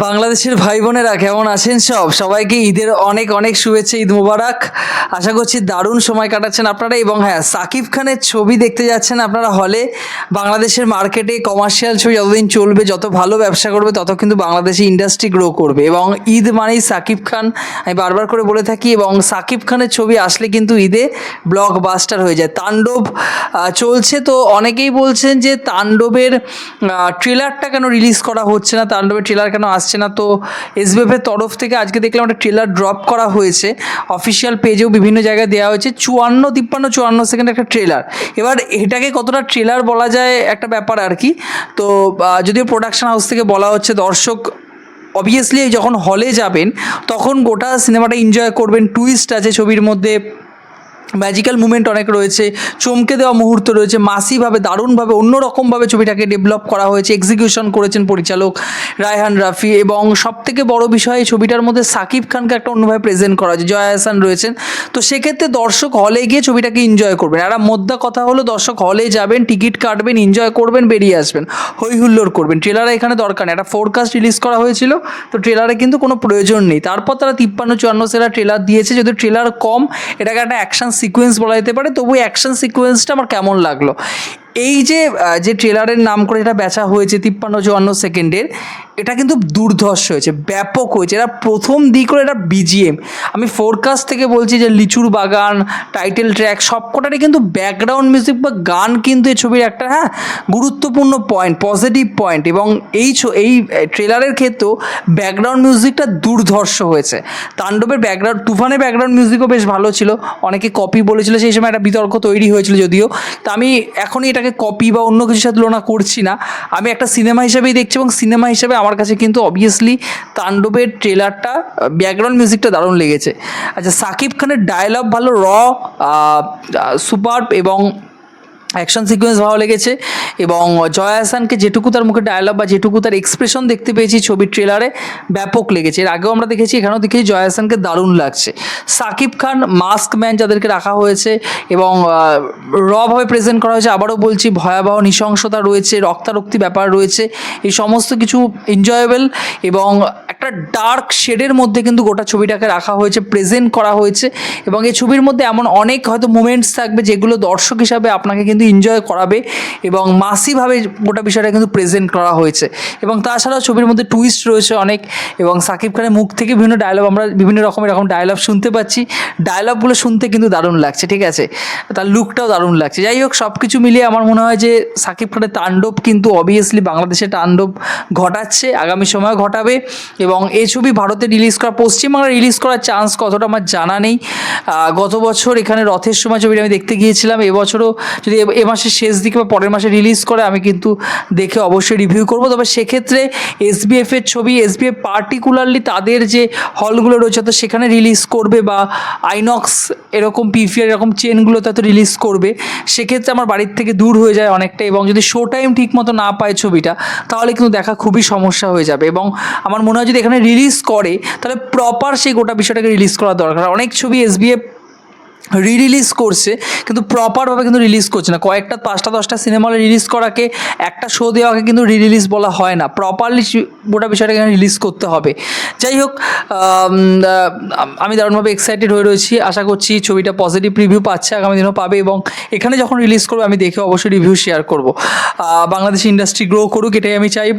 বাংলাদেশের ভাই বোনেরা কেমন আছেন সব? সবাইকে ঈদের অনেক অনেক শুভেচ্ছা, ঈদ মুবারক। আশা করছি দারুণ সময় কাটাচ্ছেন আপনারা এবং হ্যাঁ সাকিব খানের ছবি দেখতে যাচ্ছেন আপনারা হলে। বাংলাদেশের মার্কেটে কমার্শিয়াল ছবি যতদিন চলবে, যত ভালো ব্যবসা করবে, তত কিন্তু বাংলাদেশি ইন্ডাস্ট্রি গ্রো করবে এবং ঈদ মানেই সাকিব খান। আমি বারবার করে বলে থাকি এবং সাকিব খানের ছবি আসলে কিন্তু ঈদে ব্লকবাস্টার হয়ে যায়। তাণ্ডব চলছে তো অনেকেই বলছেন যে তাণ্ডবের ট্রেলারটা কেন রিলিজ করা হচ্ছে না? তাণ্ডবের ট্রেলার কেন আসছে না। তো এসবিএফের তরফ থেকে আজকে দেখলাম একটা ট্রেলার ড্রপ করা হয়েছে। অফিসিয়াল পেজেও বিভিন্ন জায়গায় দেওয়া হয়েছে। চুয়ান্ন, তিপ্পান্ন, চুয়ান্ন সেকেন্ড একটা ট্রেলার এবার এটাকে কতটা ট্রেলার বলা যায় একটা ব্যাপার আর কি। তো যদিও প্রোডাকশন হাউস থেকে বলা হচ্ছে, দর্শক অবভিয়াসলি যখন হলে যাবেন, তখন গোটা সিনেমাটা এনজয় করবেন। টুইস্ট আছে ছবির মধ্যে। ম্যাজিক্যাল মুভমেন্ট অনেক রয়েছে, চমকে দেওয়া মুহূর্ত রয়েছে মাসিভাবে দারুণভাবে, অন্যরকমভাবে ছবিটাকে ডেভেলপ করা হয়েছে এক্সিকিউশন করেছেন পরিচালক রায়হান রাফি এবং সব থেকে বড় বিষয় এই ছবিটার মধ্যে সাকিব খানকে একটা অন্যভাবে প্রেজেন্ট করা হয়েছে, জয়া হাসান রয়েছেন। তো সেক্ষেত্রে দর্শক হলে গিয়ে ছবিটাকে এনজয় করবেন। আর মোদ্দা কথা হলো, দর্শক হলে যাবেন, টিকিট কাটবেন এনজয় করবেন, বেরিয়ে আসবেন হই হুল্লোড় করবেন ট্রেলারে এখানে দরকার নেই। একটা ফোরকাস্ট রিলিজ করা হয়েছিল, তো ট্রেলারে কিন্তু কোনো প্রয়োজন নেই। তারপর তারা তিপ্পান্ন চুয়ান্ন সেরা ট্রেলার দিয়েছে। যদি ট্রেলার কম, এটাকে একটা অ্যাকশন সিকোয়েন্স বলা যেতে পারে তবু অ্যাকশন সিকোয়েন্সটা আমার কেমন লাগল। এই যে যে ট্রেলারের নাম করে এটা বেচা হয়েছে, তিপ্পান্ন চুয়ান্ন সেকেন্ডের এটা কিন্তু দুর্ধর্ষ হয়েছে, ব্যাপক হয়েছে। এটা প্রথম দিক করে এটা বিজিএম আমি ফোরকাস্ট থেকে বলছি যে লিচুর বাগান টাইটেল ট্র্যাক সব কটারই কিন্তু ব্যাকগ্রাউন্ড মিউজিক বা গান কিন্তু এই ছবির একটা হ্যাঁ গুরুত্বপূর্ণ পয়েন্ট পজিটিভ পয়েন্ট এবং এই এই ট্রেলারের ক্ষেত্রেও ব্যাকগ্রাউন্ড মিউজিকটা দুর্ধর্ষ হয়েছে। তাণ্ডবের ব্যাকগ্রাউন্ড তুফানের ব্যাকগ্রাউন্ড মিউজিকও বেশ ভালো ছিল। অনেকে কপি বলেছিল, সেই সময় একটা বিতর্ক তৈরি হয়েছিল যদিও। তা আমি এখনই এটাকে কপি বা অন্য কিছুর সাথে তুলনা করছি না। আমি একটা সিনেমা হিসেবেই দেখছি এবং সিনেমা হিসেবে আমার কাছে কিন্তু অবভিয়াসলি তাণ্ডবের ট্রেলারটা ব্যাকগ্রাউন্ড মিউজিকটা দারুণ লেগেছে। আচ্ছা সাকিব খানের ডায়লগ ভালো র সুপার এবং অ্যাকশন সিকোয়েন্স ভালো লেগেছে এবং জয়া হাসানকে যেটুকু তার মুখে ডায়লগ বা যেটুকু তার এক্সপ্রেশন দেখতে পেয়েছি ছবির ট্রেলারে ব্যাপক লেগেছে। এর আগেও আমরা দেখেছি, এখানেও দেখেছি জয়া হাসানকে দারুণ লাগছে। সাকিব খান মাস্ক ম্যান যাদেরকে রাখা হয়েছে এবং রভাবে প্রেজেন্ট করা হয়েছে, আবারও বলছি, ভয়াবহ নৃশংসতা রয়েছে, রক্তারক্তি ব্যাপার রয়েছে, এই সমস্ত কিছু এনজয়েবল এবং একটা ডার্ক শেডের মধ্যে কিন্তু গোটা ছবিটাকে রাখা হয়েছে প্রেজেন্ট করা হয়েছে এবং এই ছবির মধ্যে এমন অনেক হয়তো মুমেন্টস থাকবে যেগুলো দর্শক হিসাবে আপনাকে কিন্তু এনজয় করাবে এবং মাসিভাবে গোটা বিষয়টা কিন্তু প্রেজেন্ট করা হয়েছে। এবং তাছাড়াও ছবির মধ্যে টুইস্ট রয়েছে অনেক এবং সাকিব খানের মুখ থেকে বিভিন্ন ডায়লগ আমরা বিভিন্ন রকমের এরকম ডায়লগ শুনতে পাচ্ছি। ডায়লগগুলো শুনতে কিন্তু দারুণ লাগছে, ঠিক আছে? তার লুকটাও দারুণ লাগছে। যাই হোক সব কিছু মিলিয়ে আমার মনে হয় যে সাকিব খানের তাণ্ডব কিন্তু অবভিয়াসলি বাংলাদেশে তাণ্ডব ঘটাচ্ছে, আগামী সময় ঘটাবে এবং এই ছবি ভারতে রিলিজ করা পশ্চিমবাংলায় রিলিজ করার চান্স কতটা আমার জানা নেই। গত বছর এখানে রথের সময় ছবিটা আমি দেখতে গিয়েছিলাম, এবছরও যদি এ- মাসের শেষ দিকে বা পরের মাসে রিলিজ করে, আমি কিন্তু দেখে অবশ্যই রিভিউ করব। তবে সেক্ষেত্রে এসবিএফ এর ছবি এসবিএফ পার্টিকুলারলি তাদের যে হলগুলো রয়েছে, তো সেখানে রিলিজ করবে বা আইনক্স এরকম পিভিআর এরকম চেনগুলোতে তো রিলিজ করবে। সেক্ষেত্রে আমার বাড়ির থেকে দূর হয়ে যায় অনেকটা এবং যদি শো টাইম ঠিক মতো না পায় ছবিটা, তাহলে কিন্তু দেখা খুবই সমস্যা হয়ে যাবে এবং আমার মনে হয় যদি এখানে রিলিজ করে, তাহলে প্রপার সেই গোটা বিষয়টাকে রিলিজ করা দরকার। অনেক ছবি এসবিএফ রি রিলিজ করছে, কিন্তু প্রপারভাবে কিন্তু রিলিজ করছে না। কয়েকটা, পাঁচটা, দশটা সিনেমা রিলিজ করাকে, একটা শো দেওয়াকে কিন্তু রি রিলিজ বলা হয় না। প্রপারলি গোটা বিষয়টাকে রিলিজ করতে হবে। যাই হোক, আমি দারুণভাবে এক্সাইটেড হয়ে রয়েছি। আশা করছি ছবিটা পজিটিভ রিভিউ পাচ্ছে, আগামী দিনও পাবে এবং এখানে যখন রিলিজ করবে, আমি দেখে অবশ্যই রিভিউ শেয়ার করব। বাংলাদেশ ইন্ডাস্ট্রি গ্রো করুক, এটাই আমি চাই।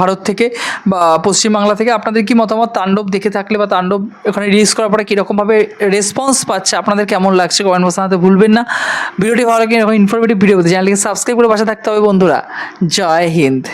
ভারত থেকে বা পশ্চিমবাংলা থেকে আপনাদের কি মতামত? তাণ্ডব দেখে থাকলে বা তাণ্ডব ওখানে রিলিজ করার পরে কীরকমভাবে রেসপন্স পাচ্ছে? আপনাদের কেমন লাগছে? কমেন্ট বক্স জানাতে ভুলবেন না। ভিডিওটি ভালো লাগে এরকম ইনফরমেটিভ ভিডিও চ্যানেলকে সাবস্ক্রাইব করে পাশে থাকতে হবে বন্ধুরা। জয় হিন্দ।